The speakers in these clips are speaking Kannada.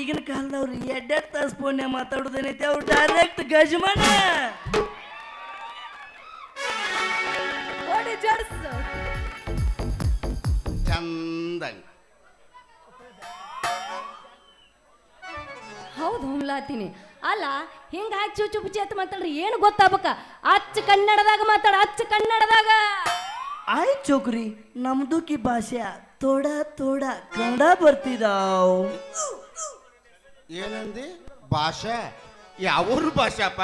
ಈಗಿನ ಕಾಲದವ್ರು ಎಡ್ಡೆಡ್ ತಾಸು ಫೋನ್ಯಾಗ ಮಾತಾಡೋದೇನೈತೆ ಅವ್ರು ಡೈರೆಕ್ಟ್ ಗಜಮಾನ. ಹೌದು ಹೊಮ್ಲಾತೀನಿ. ಅಲ್ಲ ಹಿಂಗ ಹಾಕಿ ಚುಚ್ಚು ಪುಚ್ಚಿ ಅಂತ ಮಾತಾಡ್ರಿ ಏನು ಗೊತ್ತಾಗ್ಬೇಕ? ಅಚ್ಚ ಕನ್ನಡದಾಗ ಮಾತಾಡ ಅಚ್ಚ ಕನ್ನಡದಾಗ. ಆಯ್ತು ಚೋಕ್ರಿ ನಮ್ದು ಕಿ ಭಾಷೆ ತೋಡ ತೋಡ ಕನ್ನಡ ಬರ್ತಿದಾವ್. ಏನಂದಿ? ಭಾಷಾ. ಯಾವೂರು ಭಾಷಾಪ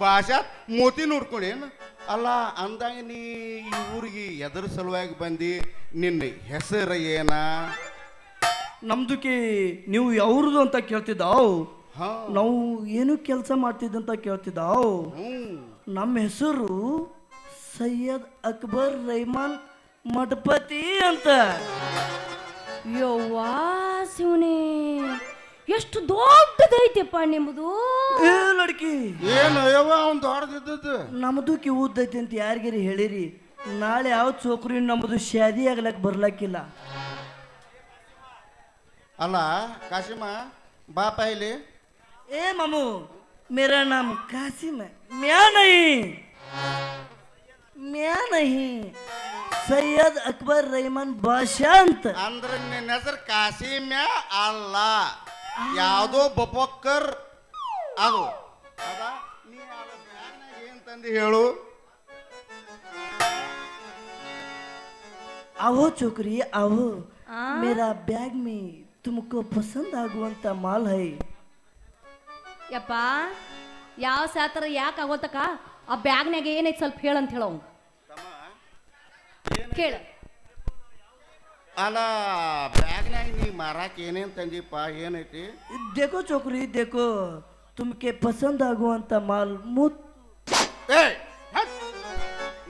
ಭಾಷಾ? ಮೋತಿ ನೋಡ್ಕೊಂಡೇನು ಅಲ್ಲ ಅಂದಾಗ ನೀ ಈ ಊರಿಗೆ ಎದ್ರ ಸಲುವಾಗಿ ಬಂದಿ ನಿನ್ನ ಹೆಸರು ಏನ? ನಮ್ದುಕಿ ನೀವು ಯಾವ್ರದ್ದು ಅಂತ ಕೇಳ್ತಿದ್ದಾವ್? ಹಾ. ನಾವು ಏನು ಕೆಲಸ ಮಾಡ್ತಿದ್ದಂತ ಕೇಳ್ತಿದ್ದಾವ್? ಹ್ಮ್. ನಮ್ಮ ಹೆಸರು ಸೈಯದ್ ಅಕ್ಬರ್ ರೈಮಾನ್ ಮಠಪತಿ ಅಂತ. ಎಷ್ಟು ದೊಡ್ಡದೈತೆಪ್ಪ ನಿಮ್ದು? ಲಡ್ಕಿ ಏನು ಯವ್ವ ಅವ್ನು ಅಂತ ಯಾರಿಗಿರಿ ಹೇಳಿರಿ? ನಾಳೆ ಯಾವ ಚೋಕ್ರಿ ನಮ್ಮದು ಶಾದಿ ಆಗ್ಲಕ್ ಬರ್ಲಕ್ಕಿಲ್ಲ. ಅಲ್ಲ ಕಾಶಿಮ ಬಾಪ ಇಲ್ಲಿ ಏ ಮಾಮು ಮೇರ ನಾಮ್ ಕಾಸಿಮ ಮ್ಯಾನ ನಹಿ ಸೈಯದ್ ಅಕ್ಬರ್ ರೈಮನ್ ಬಾಷಾ ಅಂತ. ಅಂದ್ರೆ ನಿನ್ನ ಹೆಸರು ಕಾಸಿಮ್ಯಾ ಅಲ್ಲ. ಯಾವುದೋ ಬಪೊಕ್ಕರ್ ಅದು. ಅದ? ನೀ ತಂದಿ ಹೇಳು. आवो ಚುಕ್ರಿ आवो ಮೇರಾ मेरा बैग में तुमको पसंद आगुवंत माल ಯಪ್ಪ ಯಾವ ಸಾತರ ಯಾಕೆ ಆಗೋತಕ ಆ ಬ್ಯಾಗ್ನ್ಯಾಗ ಏನೈತಿ ಸ್ವಲ್ಪ ಹೇಳಂತ ಹೇಳವ್ ಕೇಳ ಅಲ್ಲ ಬ್ಯಾಗ್ನಾಗ ನೀ ಮಾರಾಕ ಏನೇನ್ ತಂದಿಪ್ಪ ಏನೈತಿ देखो छोकरी देखो तुमके पसंद ಆಗುವಂತ ಮಾಲ್ ಮುತ್ ಏ ಹಟ್!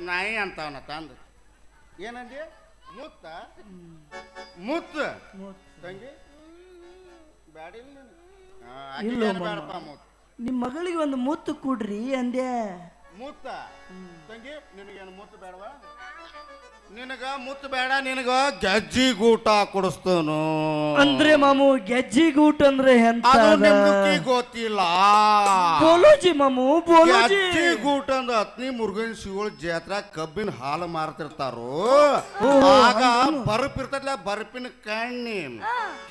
ನಾಯಿ ಅಂತವನ ತಂದ ಏನಂದಿ ಮುತ್ತ ಮುತ್ತ ತಂಗಿ ಬ್ಯಾಡಿಲ್ಲ ನಿನಗೆ? ಆ, ಆಕಿಗೆ ಇಲ್ಲ ಏನ್ ಮಾಮ. ಬ್ಯಾಡಪ್ಪ ಮುತ್ತ ನಿಮ್ಮ ಮಗಳಿಗೆ ಒಂದು ಮುತ್ತು ಕೊಡ್ರಿ ಅಂದೆ ಮುತ್ತ ತಂಗಿ ನಿನಗೇನು ಮುತ್ತು ಬೇಡವಾ ನಿನಗ ಮುತ್ತು ಬೇಡ ನಿನಗ ಗೆಜ್ಜಿ ಗೂಟ ಕೊಡಿಸ್ತೇನು. ಅಂದ್ರೆ ಮಾಮು ಗೆಜ್ಜಿ ಗೂಟ ಅಂದ್ರೆ ಎಂತ ಅದು ಅದ? ನಿಮ್ಗೆ ಗೊತ್ತಿಲ್ಲ ಬೋಲೋಜಿ ಮಾಮು ಬೋಲೋಜಿ. ಗೆಜ್ಜಿ ಗೂಟ ಅಂದ ಅತ್ನಿ ಮುರುಗನ್ ಶಿವಳ ಜಾತ್ರೆ ಕಬ್ಬಿನ ಹಾಲು ಮಾರ್ತಿರ್ತಾರೋ. ಆಗ ಬರಪ್ ಇರ್ತಲ್ಲ ಬರಪಿನ ಕಣ್ಣಿ.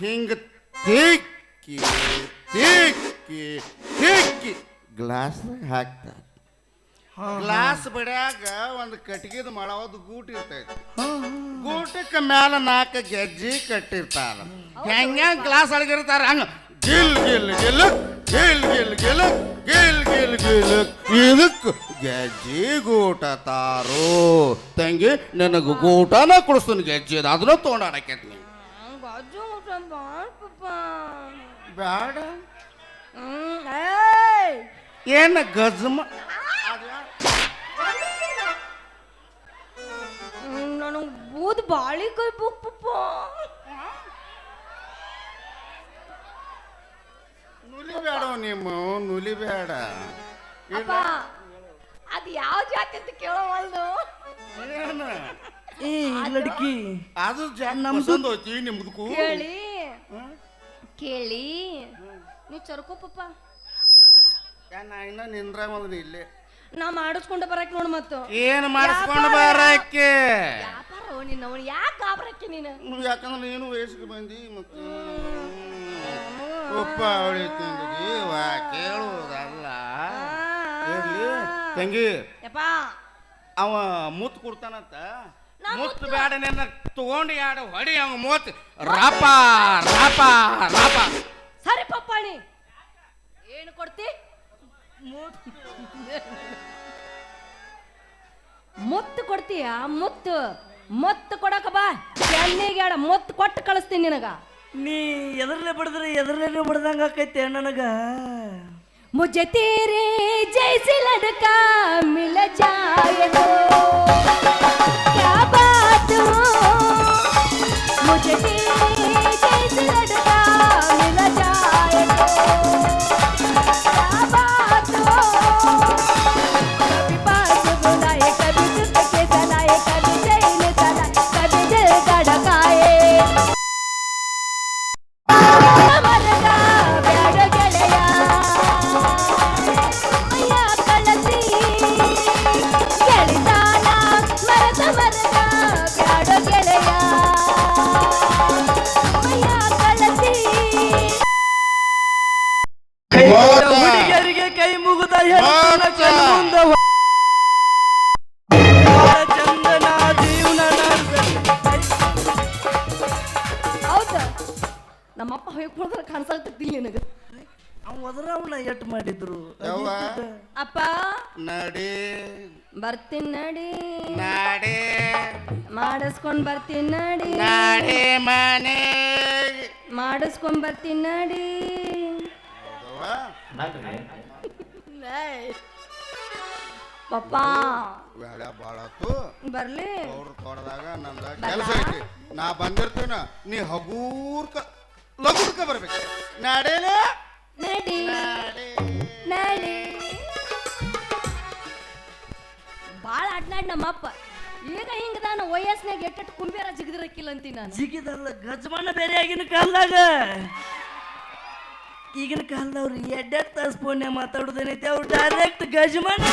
ಹಿಂಗ ತಿಕ್ಕಿ ತಿಕ್ಕಿ ತಿಕ್ಕಿ ಗ್ಲಾಸ್ ಹಾಕ್ತಾರ. ಗ್ಲಾಸ್ ಬಡ್ಯಾಗ ಒಂದು ಕಟ್ಟಿಗೆದ ಮಳವದ ಗೂಟ ಇರ್ತೈತಿ. ಗೂಟಕ್ಕೆ ಮ್ಯಾಲ ನಾಲ್ಕು ಗೆಜ್ಜಿ ಕಟ್ಟಿರ್ತಾರ. ಹೆಂಗ ಗ್ಲಾಸ್ ಅಳಗಿರ್ತಾರ? ಹಂಗ ಗಿಲ್ ಗಿಲ್ ಗಿಲ್ ಗಿಲ್ ಗಿಲ್ ಗಿಲ್ ಗಿಲ್ ಗಿಲ್ ಗಿಲ್ ಇದಕ್ ಗೆಜ್ಜಿ ಗೂಟ ತಾರೋ ತಂಗಿ ನನಗೆ ಗೂಟನ ಕುಡಿಸ್ತೀನಿ ಗೆಜ್ಜಿ ಅದು ಅದನ್ನ ತೊಗೊಂಡಾಡಕೈತಿ ನೀ ಬೇಡ ಏನ ಗಜ್ಮ? ನನಗೆ ಬೂದ್ ಬಾಳಿ ಕೈ ಪಪ್ಪ. ನುಲಿ ಬೇಡ ನಿಮ್ಮ ನುಲಿ ಬೇಡ ಅಪ್ಪ ಅದು ಯಾವ ಜಾತಿ ಅಂತ ಕೇಳವಲ್ದು ಏನ? ಏ ಲಡ್ಕಿ ಅದು ಜನ್ ನಮ್ದು- ಪಸಂದ್ ಹೋಯ್ತಿ ನಿಮ್ದಕ್ಕೂ? ಕೇಳಿ. ಕೇಳಿ. ನೀವು ಚರ್ಕೋ ಪಪ್ಪ. ನಾ ಇನ್ನ ನಿಂದ್ರ ಬಂದ್ರಿ ಇಲ್ಲೇ. ನಾ ಮಾಡಿಸ್ಕೊಂಡು ಬರಕ್ ನೋಡು ಮತ್ತು. ಏನ್ ಮಾಡಿಸ್ಕೊಂಡು ಬರಕ್ಕೆ? ನಿನ್ನ ಅವನು ಯಾಕೆ ಗಾಬರಕ್ಕೆ ನೀನು? ಯಾಕಂದ್ರೆ ನೀನು ವಯಸ್ಸಿಗೆ ಬಂದಿ ಮತ್ತೆ ಉಪ್ಪ ಹೊಳಿತು ವಾ ಕೇಳುವುದಲ್ಲ. ಇರ್ಲಿ. ತಂಗಿ ಯಪ್ಪ. ಅವ ಮುತ್ತು ಕೊಡ್ತಾನಂತ. ಮುತ್ತು ಬೇಡ ನಿನ್ನ ತಗೊಂಡು ಯಾಡ ಹೊಡಿ ಅವ ಮೂತ್ ರಾಪ ರಾಪ ರಾಪ. ಸರಿ ಪಪ್ಪಾಣಿ. ಏನು ಕೊಡ್ತಿ? ಮುತ್ತು ಕೊಡ್ತೀಯಾ? ಮುತ್ತು. ಮುತ್ತು ಕೊಡಕ ಬಾ ಎಣ್ಣೆಗೆ ಆಡ ಮುತ್ತು ಕೊಟ್ಟು ಕಳಿಸ್ತೀನಿ ನಿನಗ ನೀ ಎದರ್ಲೆ ಬಡದ್ರೆ ಎದರ್ಲೆ ಬಡ್ದಂಗ ಆಕೈತೆ ನನಗ मुझे तेरे जैसे लड़का मिल जाए तो क्या बात हो मुझे तेरे जैसे लड़का ಬರ್ತೀನಿ ನಡಿ. ನಾಡೆ. ಮಾಡಿಸ್ಕೊಂಡ್ ಬರ್ತೀನಿ ನಡಿ. ನಾಡೆ ಮನೆ. ಮಾಡಿಸ್ಕೊಂಡ್ ಬರ್ತೀನಿ ನಡಿ. ಪಪ್ಪ. ಬೇಡ ಬಾಳತ್ತು ಬರ್ಲಿ. ಅವ್ರ ತೋಟದಾಗ ನಮ್ದ ಕೆಲಸ ಐತಿ. ನಾ ಬಂದಿರ್ತೀನ ನೀ ಹಗೂರ್ಕ ಲಗುಡ್ಕ ಬರ್ಬೇಕು. ನಾಡೇನೆ? ನಡಿ ನಾಡೆ. ಅಡ್ನಾಡ್ ನಮ್ಮಪ್ಪ. ಈಗ ಹಿಂಗ ನಾನು ವಯಸ್ಸಿನಾಗ ಎಟ್ಟು ಕುಂಬೇರ ಜಿಗದಿರಕ್ಕಿಲ್ಲ ಅಂತೀನಿ ನಾನು. ಜಿಗಿದಲ್ಲ, ಗಜಮಾನ ಬೇರೆ ಆಗಿನ ಕಾಲದಾಗ. ಈಗಿನ ಕಾಲದವ್ರು ಎಡ್ಡೆ ತಾಸು ಫೋನ್ಯಾಗ ಮಾತಾಡೋದೇನೈತಿ ಅವ್ರು ಡೈರೆಕ್ಟ್ ಗಜಮಾನ.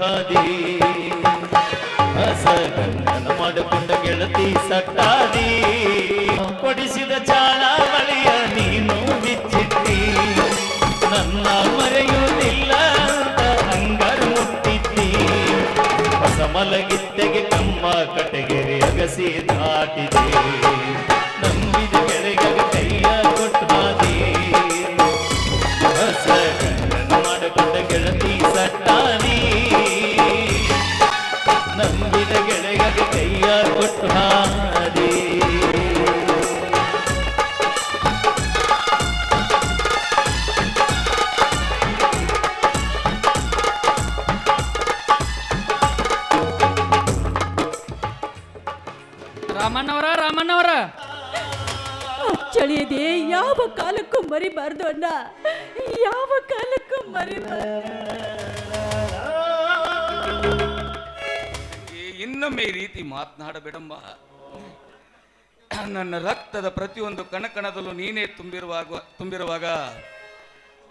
ಹಾದಿ. ಅಸಗಂಧನ ಮಾಡಿಕೊಂಡ ಗೆಳತಿ ಸಟ್ಟಾದಿ ಕೊಡಿಸಿದ ಚಾಳ ಬಳಿಯ ನೀನು ಬಿಚ್ಚಿಟ್ಟಿ. ನನ್ನ ಮರೆಯುವುದಿಲ್ಲ ಹಂಗರು ಮುಟ್ಟಿದ್ದಿ ಹೊಸ ಮಲಗಿತ್ತೆಗೆ ಕಮ್ಮ ಕಟಗೆರೆ ಅಗಸಿ ದಾಟಿದೆ. ರಾಮಣ್ಣವರ ರಾಮಣ್ಣವರ ಚಳಿಯದೆ ಯಾವ ಕಾಲಕ್ಕೂ ಮರಿಬಾರ್ದು ಅಣ್ಣ. ಯಾವ ಕಾಲಕ್ಕೂ ಮರಿಬಾರ್ದು. ಇನ್ನೊಮ್ಮೆ ಈ ರೀತಿ ಮಾತನಾಡಬೇಡಮ್ಮ. ನನ್ನ ರಕ್ತದ ಪ್ರತಿಯೊಂದು ಕಣಕಣದಲ್ಲೂ ನೀನೇ ತುಂಬಿರುವಾಗ ತುಂಬಿರುವಾಗ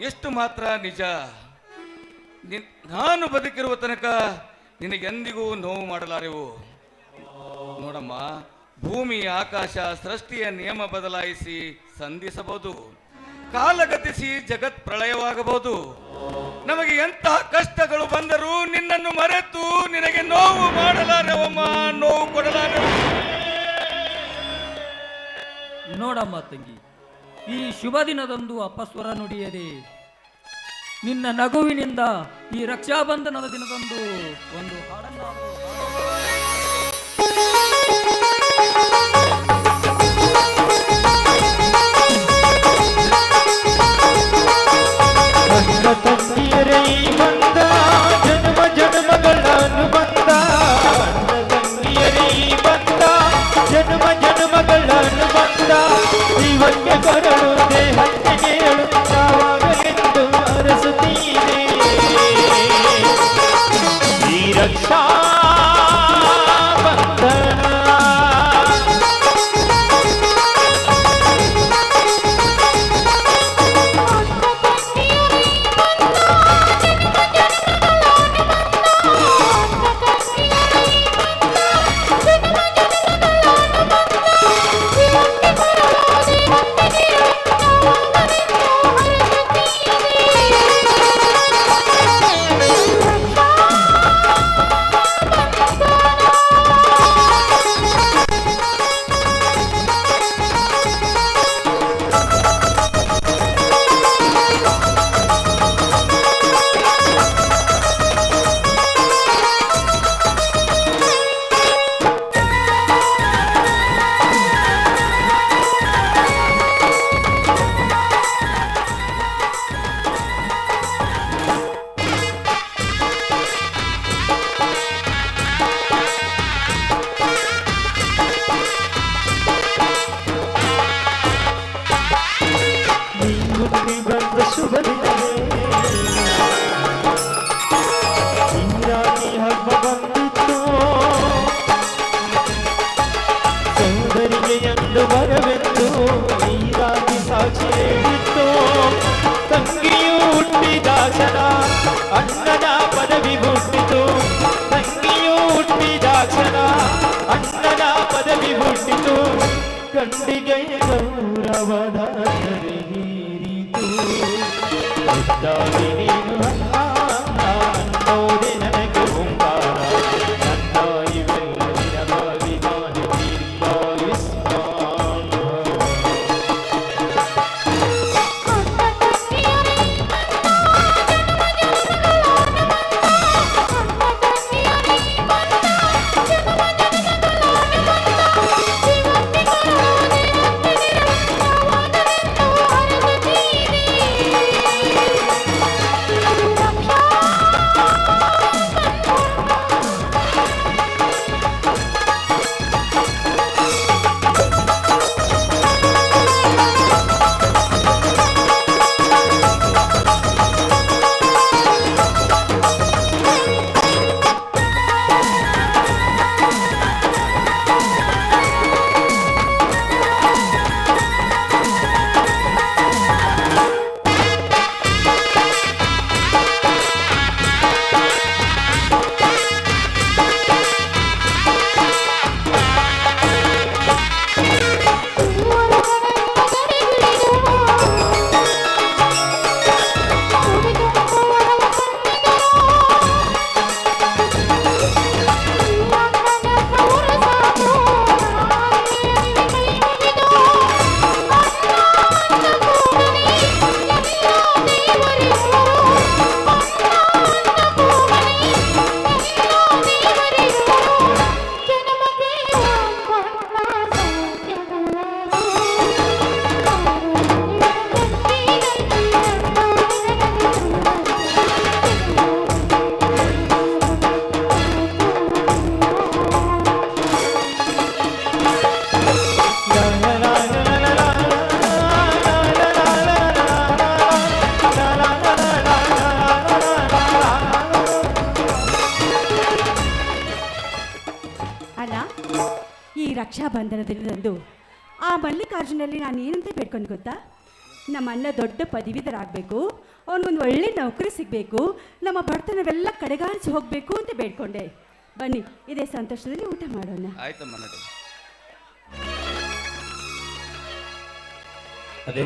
ಎಷ್ಟು ಮಾತ್ರ ನಿಜ. ನಿನ್- ನಾನು ಬದುಕಿರುವ ತನಕ ನಿನಗೆಂದಿಗೂ ನೋವು ಮಾಡಲಾರೆವು. ನೋಡಮ್ಮ ಭೂಮಿ ಆಕಾಶ, ಸೃಷ್ಟಿಯ ನಿಯಮ ಬದಲಾಯಿಸಿ ಸಂಧಿಸಬಹುದು. ಕಾಲಗತಿಸಿ ಜಗತ್ ಪ್ರಳಯವಾಗಬಹುದು. ನಮಗೆ ಎಂತಹ ಕಷ್ಟಗಳು ಬಂದರೂ ನಿನ್ನನ್ನು ಮರೆತು ನಿನಗೆ ನೋವು ಮಾಡಲಾರೆವಮ್ಮ, ನೋವು ಕೊಡಲಾರೆ ನೋಡಮ್ಮ ತಂಗಿ, ಈ ಶುಭ ದಿನದಂದು ಅಪಸ್ವರ ನುಡಿಯದೆ. ನಿನ್ನ ನಗುವಿನಿಂದ ಈ ರಕ್ಷಾಬಂಧನದ ದಿನದಂದು ಒಂದು ಹಾಡನ್ನಾದರೂ ಜನ್ಮ ಜನ್ಮಗಳ ಅನುಬಂಧ ಅಣ್ಣ ತಂಗಿಯರೇ ಈ ಬಂದ ಜನ್ಮ ಜನ್ಮಗಳ ಅನುಬಂಧ ಜೀವಕ್ಕೆ ಕೊರಳು ಬಂದ ಶುಭ ಇಂದ್ರಾಣಿ ಹಬ್ಬ ಬಂದಿತ್ತು? ಸೌಂದರ್ಯೆಯಂದು ಬರವೆಂದು ನೀರಾಗಿ ಸಾಕ್ಷಿ ನೀಡಿತ್ತು? ತಂಗಿಯು ಹುಟ್ಟಿದಾಕ್ಷರ ಅಣ್ಣನ ಪದವಿ ಹುಟ್ಟಿತು ತಂಗಿಯು ಹುಟ್ಟಿದಾಕ್ಷರ ಅಣ್ಣನ ಪದವಿ ಹುಟ್ಟಿತು ಕಂಡಿಗೆ ಗೌರವದ Don't ರಕ್ಷಾಬಂಧನ ದಿನದಂದು ಆ ಮಲ್ಲಿಕಾರ್ಜುನಲ್ಲಿ ನಾನು ಏನಂತ ಬೇಡ್ಕೊಂಡು ಗೊತ್ತಾ? ನಮ್ಮ ಅಣ್ಣ ದೊಡ್ಡ ಪದವೀಧರಾಗಬೇಕು ಅವನಿಗೊಂದು ಒಳ್ಳೆ ನೌಕರಿ ಸಿಗಬೇಕು ನಮ್ಮ ಬಡತನವೆಲ್ಲ ಕಡೆಗಾಣಿಸಿ ಹೋಗಬೇಕು ಅಂತ ಬೇಡ್ಕೊಂಡೆ. ಬನ್ನಿ ಇದೇ ಸಂತೋಷದಲ್ಲಿ ಊಟ ಮಾಡೋಣ. ಆಯ್ತಮ್ಮ ಅದೇ